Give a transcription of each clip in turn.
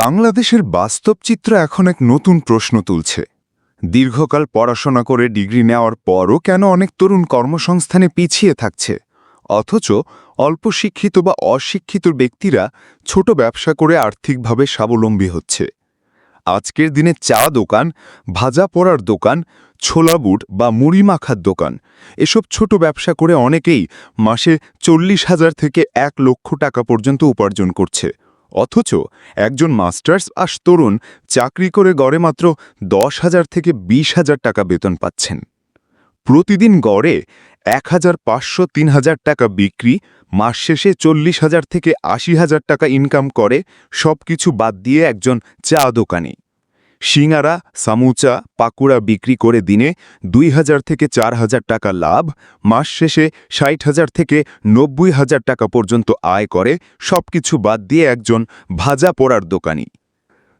বাংলাদেশের বাস্তব চিত্র এখন এক নতুন প্রশ্ন তুলছে। দীর্ঘকাল পড়াশোনা করে ডিগ্রি নেওয়ার পরও কেন অনেক তরুণ কর্মসংস্থানে পিছিয়ে থাকছে? অথচ অল্প শিক্ষিত বা অশিক্ষিত ব্যক্তিরা ছোট ব্যবসা করে আর্থিকভাবে স্বাবলম্বী হচ্ছে। আজকের দিনে চা দোকান, ভাজা পড়ার দোকান, ছোলা বুট বা মুড়ি মাখার দোকান, এসব ছোট ব্যবসা করে অনেকেই মাসে চল্লিশ হাজার থেকে এক লক্ষ টাকা পর্যন্ত উপার্জন করছে। অথচ একজন মাস্টার্স আস তরুণ চাকরি করে গড়ে মাত্র দশ হাজার থেকে বিশ হাজার টাকা বেতন পাচ্ছেন। প্রতিদিন গড়ে এক হাজার পাঁচশো তিন হাজার টাকা বিক্রি, মাস শেষে চল্লিশ হাজার থেকে আশি হাজার টাকা ইনকাম করে সব কিছু বাদ দিয়ে একজন চা দোকানি। সিঙ্গারা সামুচা, পাকুড়া বিক্রি করে দিনে দুই হাজার থেকে চার হাজার টাকা লাভ, মাস শেষে ষাট হাজার থেকে নব্বই হাজার টাকা পর্যন্ত আয় করে, সবকিছু বাদ দিয়ে একজন ভাজা পোড়ার দোকানি।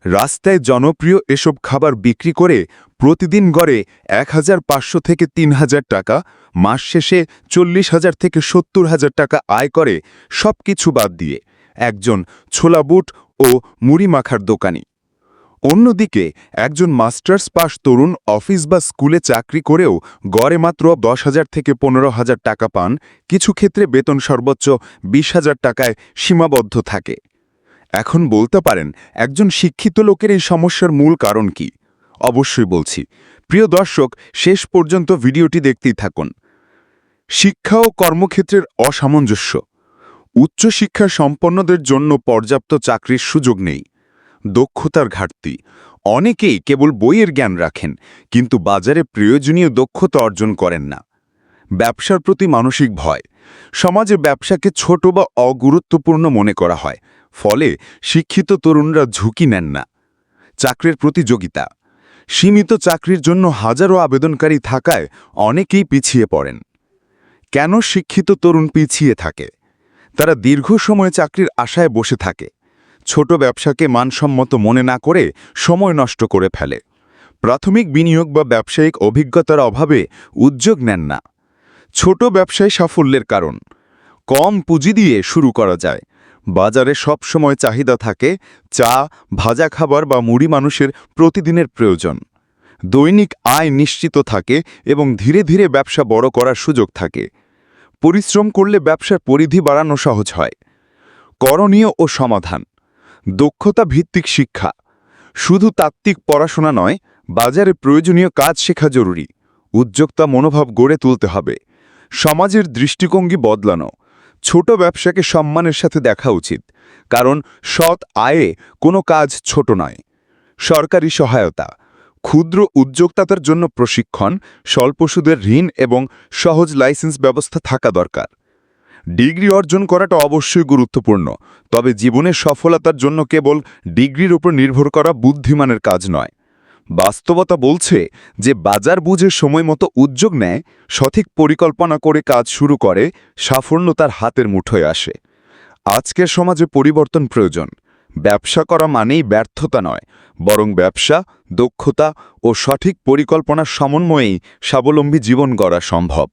রাস্তায় জনপ্রিয় এসব খাবার বিক্রি করে প্রতিদিন গড়ে এক হাজার পাঁচশো থেকে তিন হাজার টাকা, মাস শেষে চল্লিশ হাজার থেকে সত্তর হাজার টাকা আয় করে সব কিছু বাদ দিয়ে, একজন ছোলা বুট ও মুড়ি মাখার দোকানি। অন্যদিকে, একজন মাস্টার্স পাস তরুণ অফিস বা স্কুলে চাকরি করেও গড়ে মাত্র দশ হাজার থেকে পনেরো হাজার টাকা পান। কিছু ক্ষেত্রে বেতন সর্বোচ্চ বিশ হাজার টাকায় সীমাবদ্ধ থাকে। এখন বলতে পারেন, একজন শিক্ষিত লোকের এই সমস্যার মূল কারণ কি? অবশ্যই বলছি। প্রিয় দর্শক, শেষ পর্যন্ত ভিডিওটি দেখতেই থাকুন। শিক্ষা ও কর্মক্ষেত্রের অসামঞ্জস্য। উচ্চশিক্ষা সম্পন্নদের জন্য পর্যাপ্ত চাকরির সুযোগ নেই। দক্ষতার ঘাটতি। অনেকেই কেবল বইয়ের জ্ঞান রাখেন, কিন্তু বাজারে প্রয়োজনীয় দক্ষতা অর্জন করেন না। ব্যবসার প্রতি মানসিক ভয়। সমাজে ব্যবসাকে ছোট বা অগুরুত্বপূর্ণ মনে করা হয়, ফলে শিক্ষিত তরুণরা ঝুঁকি নেন না। চাকরির প্রতিযোগিতা। সীমিত চাকরির জন্য হাজারো আবেদনকারী থাকায় অনেকেই পিছিয়ে পড়েন। কেন শিক্ষিত তরুণ পিছিয়ে থাকে? তারা দীর্ঘ সময় চাকরির আশায় বসে থাকে। ছোট ব্যবসাকে মানসম্মত মনে না করে সময় নষ্ট করে ফেলে। প্রাথমিক বিনিয়োগ বা ব্যবসায়িক অভিজ্ঞতার অভাবে উদ্যোগ নেন না। ছোট ব্যবসায় সাফল্যের কারণ, কম পুঁজি দিয়ে শুরু করা যায়। বাজারে সব সময় চাহিদা থাকে চা, ভাজা খাবার বা মুড়ি মানুষের প্রতিদিনের প্রয়োজন। দৈনিক আয় নিশ্চিত থাকে এবং ধীরে ধীরে ব্যবসা বড় করার সুযোগ থাকে। পরিশ্রম করলে ব্যবসার পরিধি বাড়ানো সহজ হয়। করণীয় ও সমাধান দক্ষতা ভিত্তিক শিক্ষা। শুধু তাত্ত্বিক পড়াশোনা নয়, বাজারে প্রয়োজনীয় কাজ শেখা জরুরি। উদ্যোক্তা মনোভাব গড়ে তুলতে হবে। সমাজের দৃষ্টিভঙ্গি বদলানো। ছোট ব্যবসাকে সম্মানের সাথে দেখা উচিত, কারণ সৎ আয়ে কোনো কাজ ছোট নয়। সরকারি সহায়তা। ক্ষুদ্র উদ্যোক্তাদের জন্য প্রশিক্ষণ, স্বল্প সুদের ঋণ এবং সহজ লাইসেন্স ব্যবস্থা থাকা দরকার। ডিগ্রি অর্জন করাটা অবশ্যই গুরুত্বপূর্ণ। তবে জীবনের সফলতার জন্য কেবল ডিগ্রির উপর নির্ভর করা বুদ্ধিমানের কাজ নয়। বাস্তবতা বলছে যে বাজার বুঝে সময় মতো উদ্যোগ নেয়, সঠিক পরিকল্পনা করে কাজ শুরু করে, সাফল্য তার হাতের মুঠোয় আসে। আজকের সমাজে পরিবর্তন প্রয়োজন। ব্যবসা করা মানেই ব্যর্থতা নয়, বরং ব্যবসা, দক্ষতা ও সঠিক পরিকল্পনার সমন্বয়েই স্বাবলম্বী জীবন গড়া সম্ভব।